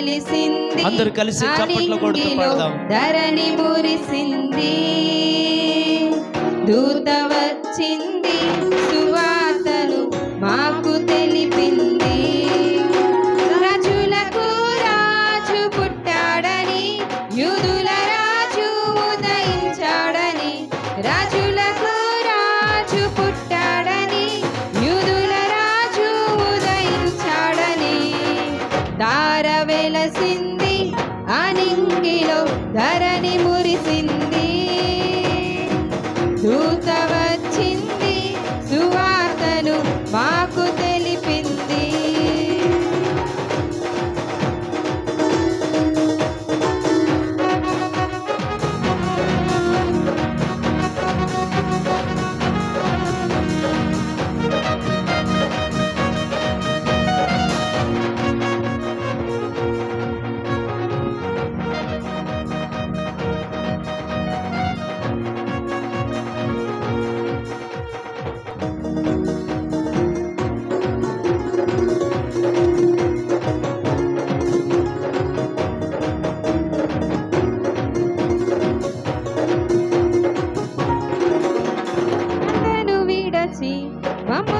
వెలిసింది అందరూ కలిసి చప్పట్లు ధరణి మురిసింది. దూత వచ్చింది. సువాతలు మాకు తెలిపింది. రజులకు రాజు పుట్టాడని యూదు ధరణి మురిసింది. దూత Vamos.